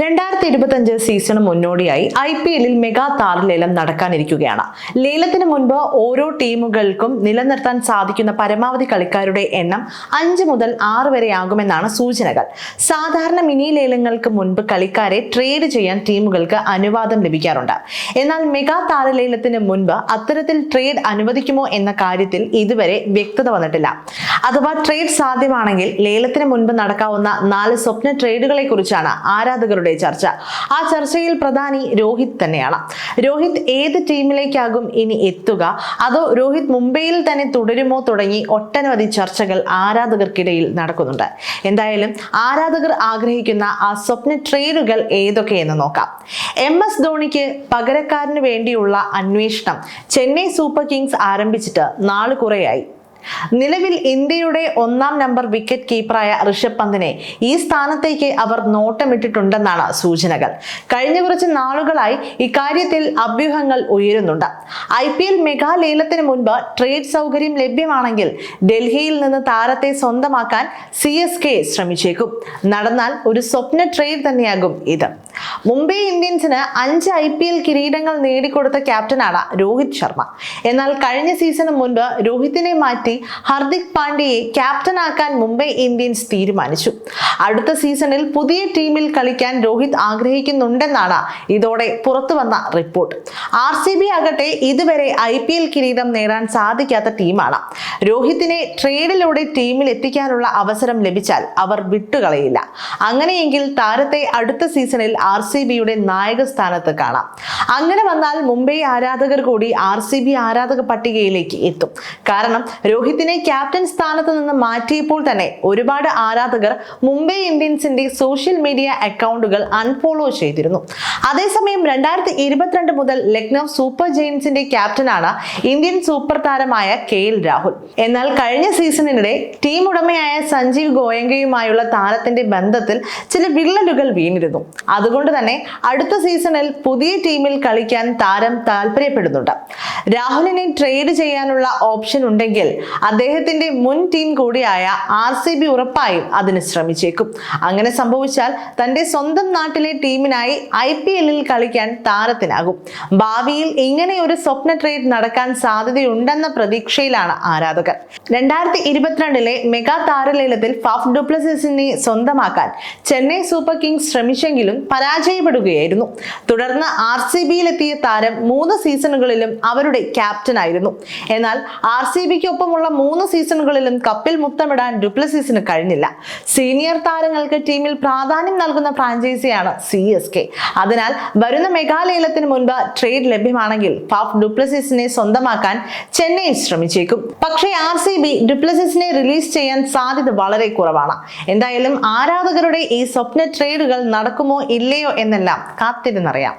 രണ്ടായിരത്തി ഇരുപത്തഞ്ച് സീസണ് മുന്നോടിയായി ഐ പി എല്ലിൽ മെഗാ താരലേലം നടക്കാനിരിക്കുകയാണ്. ലേലത്തിന് മുൻപ് ഓരോ ടീമുകൾക്കും നിലനിർത്താൻ സാധിക്കുന്ന പരമാവധി കളിക്കാരുടെ എണ്ണം അഞ്ച് മുതൽ ആറ് വരെ ആകുമെന്നാണ് സൂചനകൾ. സാധാരണ മിനി ലേലങ്ങൾക്ക് മുൻപ് കളിക്കാരെ ട്രേഡ് ചെയ്യാൻ ടീമുകൾക്ക് അനുവാദം ലഭിക്കാറുണ്ട്. എന്നാൽ മെഗാ താര ലേലത്തിന് മുൻപ് അത്തരത്തിൽ ട്രേഡ് അനുവദിക്കുമോ എന്ന കാര്യത്തിൽ ഇതുവരെ വ്യക്തത വന്നിട്ടില്ല. അഥവാ ട്രേഡ് സാധ്യമാണെങ്കിൽ ലേലത്തിന് മുൻപ് നടക്കാവുന്ന നാല് സ്വപ്ന ട്രേഡുകളെ കുറിച്ചാണ് ആരാധകരുടെ ചർച്ച. ആ ചർച്ചയിൽ പ്രധാനി രോഹിത് തന്നെയാണ്. രോഹിത് ഏത് ടീമിലേക്കാകും ഇനി എത്തുക? അതോ രോഹിത് മുംബൈയിൽ തന്നെ തുടരുമോ തുടങ്ങി ഒട്ടനവധി ചർച്ചകൾ ആരാധകർക്കിടയിൽ നടക്കുന്നുണ്ട്. എന്തായാലും ആരാധകർ ആഗ്രഹിക്കുന്ന ആ സ്വപ്ന ട്രെയിനുകൾ ഏതൊക്കെയെന്ന് നോക്കാം. എം എസ് ധോണിക്ക് പകരക്കാരന് വേണ്ടിയുള്ള അന്വേഷണം. ചെന്നൈ സൂപ്പർ കിങ്സ് ആരംഭിച്ചിട്ട് നാൾ കുറയായി. നിലവിൽ ഇന്ത്യയുടെ ഒന്നാം നമ്പർ വിക്കറ്റ് കീപ്പറായ ഋഷഭ് പന്തിനെ ഈ സ്ഥാനത്തേക്ക് അവർ നോട്ടമിട്ടിട്ടുണ്ടെന്നാണ് സൂചനകൾ. കഴിഞ്ഞ കുറച്ച് നാളുകളായി ഇക്കാര്യത്തിൽ അഭ്യൂഹങ്ങൾ ഉയരുന്നുണ്ട്. ഐ പി എൽ മെഗാ ലേലത്തിന് മുൻപ് ട്രേഡ് സൗകര്യം ലഭ്യമാണെങ്കിൽ ഡൽഹിയിൽ നിന്ന് താരത്തെ സ്വന്തമാക്കാൻ സി എസ് കെ ശ്രമിച്ചേക്കും. നടന്നാൽ ഒരു സ്വപ്ന ട്രേഡ് തന്നെയാകും ഇത്. മുംബൈ ഇന്ത്യൻസിന് അഞ്ച് ഐ പി എൽ കിരീടങ്ങൾ നേടിക്കൊടുത്ത ക്യാപ്റ്റനാണ് രോഹിത് ശർമ്മ. എന്നാൽ കഴിഞ്ഞ സീസണിന് മുൻപ് രോഹിത്തിനെ മാറ്റി ഹർദിക് പാണ്ഡ്യയെ ക്യാപ്റ്റനാക്കാൻ മുംബൈ ഇന്ത്യൻസ് തീരുമാനിച്ചു. അടുത്ത സീസണിൽ പുതിയ ടീമിൽ കളിക്കാൻ രോഹിത് ആഗ്രഹിക്കുന്നുണ്ടെന്നാണ് ഇതോടെ പുറത്തു വന്ന റിപ്പോർട്ട്. ആർ സി ബി ആകട്ടെ ഇതുവരെ ഐ പി എൽ കിരീടം നേടാൻ സാധിക്കാത്ത ടീമാണ്. രോഹിത്തിനെ ട്രേഡിലൂടെ ടീമിൽ എത്തിക്കാനുള്ള അവസരം ലഭിച്ചാൽ അവർ വിട്ടുകളയില്ല. അങ്ങനെയെങ്കിൽ താരത്തെ അടുത്ത സീസണിൽ ആർ സി ബിയുടെ നായക സ്ഥാനത്ത് കാണാം. അങ്ങനെ വന്നാൽ മുംബൈ ആരാധകർ കൂടി ആർ സി ബി ആരാധക പട്ടികയിലേക്ക് എത്തും. കാരണം രോഹിത്തിനെ ക്യാപ്റ്റൻ സ്ഥാനത്ത് നിന്ന് മാറ്റിയപ്പോൾ തന്നെ ഒരുപാട് ആരാധകർ മുംബൈ ഇന്ത്യൻസിന്റെ സോഷ്യൽ മീഡിയ അക്കൗണ്ടുകൾ അൺഫോളോ ചെയ്തിരുന്നു. അതേസമയം രണ്ടായിരത്തി ഇരുപത്തിരണ്ട് മുതൽ ലക്നൗ സൂപ്പർ ജെയിൻസിന്റെ ക്യാപ്റ്റനാണ് ഇന്ത്യൻ സൂപ്പർ താരമായ കെ എൽ രാഹുൽ. എന്നാൽ കഴിഞ്ഞ സീസണിനിടെ ടീം ഉടമയായ സഞ്ജീവ് ഗോയങ്കയുമായുള്ള താരത്തിന്റെ ബന്ധത്തിൽ ചില വിള്ളലുകൾ വീണിരുന്നു. അതുകൊണ്ട് തന്നെ അടുത്ത സീസണിൽ പുതിയ ടീമിൽ കളിക്കാൻ താരം താല്പര്യപ്പെടുന്നുണ്ട്. രാഹുലിനെ ട്രേഡ് ചെയ്യാനുള്ള ഓപ്ഷൻ ഉണ്ടെങ്കിൽ അദ്ദേഹത്തിന്റെ മുൻ ടീം കൂടിയായ ആർ സി ബി ഉറപ്പായും അതിന് ശ്രമിച്ചേക്കും. അങ്ങനെ സംഭവിച്ചാൽ തന്റെ സ്വന്തം നാട്ടിലെ ടീമിനായി ഐ പി എല്ലിൽ കളിക്കാൻ താരത്തിനാകും. ഭാവിയിൽ ഇങ്ങനെ ഒരു സ്വപ്ന ട്രേഡ് നടക്കാൻ സാധ്യതയുണ്ടെന്ന പ്രതീക്ഷയിലാണ് ആരാധകർ. രണ്ടായിരത്തി ഇരുപത്തിരണ്ടിലെ മെഗാ താരലേലത്തിൽ ഫാഫ് ഡുപ്ലസിസിനെ സ്വന്തമാക്കാൻ ചെന്നൈ സൂപ്പർ കിങ്സ് ശ്രമിച്ചെങ്കിലും പരാജയപ്പെടുകയായിരുന്നു. തുടർന്ന് ആർ സി ബിയിലെത്തിയ താരം മൂന്ന് സീസണുകളിലും അവരുടെ ക്യാപ്റ്റനായിരുന്നു. എന്നാൽ ആർ സി ബിക്കൊപ്പമുള്ള മൂന്ന് സീസണുകളിലും കപ്പിൽ മുത്തമിടാൻ ഡുപ്ലസീസിന് കഴിഞ്ഞില്ല. സീനിയർ താരങ്ങൾക്ക് ടീമിൽ പ്രാധാന്യം നൽകുന്ന ഫ്രാഞ്ചൈസിയാണ് സി എസ് കെ. അതിനാൽ വരുന്ന മെഗാലേലത്തിന് മുൻപ് ട്രേഡ് ലഭ്യമാണെങ്കിൽ ഫാഫ് ഡുപ്ലസിസിനെ സ്വന്തമാക്കാൻ ചെന്നൈ ശ്രമിച്ചേക്കും. പക്ഷേ ആർ സി ബി ഡുപ്ലസിസിനെ റിലീസ് ചെയ്യാൻ സാധ്യത വളരെ കുറവാണ്. എന്തായാലും ആരാധകരുടെ ഈ സ്വപ്ന ട്രേഡുകൾ നടക്കുമോ ഇല്ലയോ എന്നെല്ലാം കാത്തിരുന്നറിയാം.